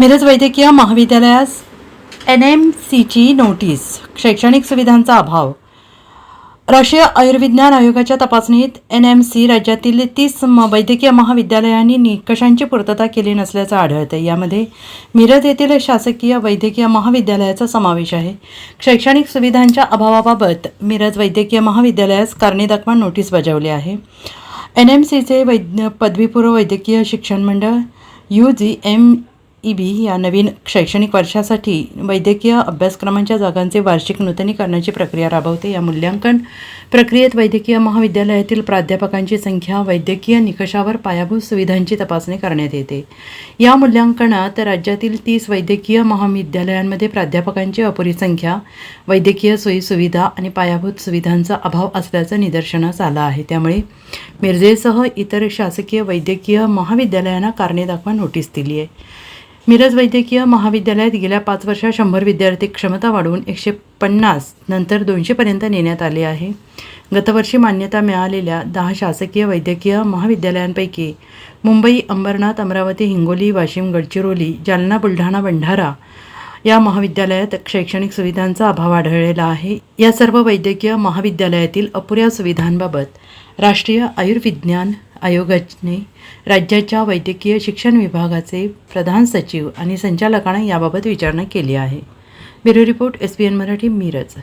मिरज वैद्यकीय महाविद्यालयास N M सीची नोटीस शैक्षणिक सुविधांचा अभाव. राष्ट्रीय आयुर्विज्ञान आयोगाच्या तपासणीत एन एम सी राज्यातील तीस म- वैद्यकीय महाविद्यालयांनी निकषांची पूर्तता केली नसल्याचं आढळतं यामध्ये मिरज येथील शासकीय वैद्यकीय महाविद्यालयाचा समावेश आहे. शैक्षणिक सुविधांच्या अभावाबाबत मिरज वैद्यकीय महाविद्यालयास कारणे दाखवा नोटीस बजावली आहे. एन एम सीचे वैद्य पदवीपूर्व वैद्यकीय शिक्षण मंडळ यू जी एम बी या नवीन शैक्षणिक वर्षासाठी वैद्यकीय अभ्यासक्रमांच्या जागांचे वार्षिक नूतनीकरणाची प्रक्रिया राबवते. या मूल्यांकन प्रक्रियेत वैद्यकीय महाविद्यालयातील प्राध्यापकांची संख्या वैद्यकीय निकषावर पायाभूत सुविधांची तपासणी करण्यात येते. या मूल्यांकनात राज्यातील तीस वैद्यकीय महाविद्यालयांमध्ये प्राध्यापकांची अपुरी संख्या वैद्यकीय सोयीसुविधा आणि पायाभूत सुविधांचा अभाव असल्याचं निदर्शनास आलं आहे. त्यामुळे मिरजेसह इतर शासकीय वैद्यकीय महाविद्यालयांना कारणे दाखवा नोटीस दिली आहे मिरज वैद्यकीय महाविद्यालयात गेल्या पाच वर्षात शंभर विद्यार्थी क्षमता वाढवून एकशे पन्नास नंतर दोनशेपर्यंत नेण्यात आले आहे. गतवर्षी मान्यता मिळालेल्या दहा शासकीय वैद्यकीय महाविद्यालयांपैकी मुंबई अंबरनाथ अमरावती हिंगोली वाशिम गडचिरोली जालना बुलढाणा भंडारा या महाविद्यालयात शैक्षणिक सुविधांचा अभाव आढळलेला आहे. या सर्व वैद्यकीय महाविद्यालयातील अपुऱ्या सुविधांबाबत राष्ट्रीय आयुर्विज्ञान आयोगाने राज्याच्या वैद्यकीय शिक्षण विभागाचे प्रधान सचिव आणि संचालकांना याबाबत विचारणा केली आहे. Bureau report S P N Marathi Miraj.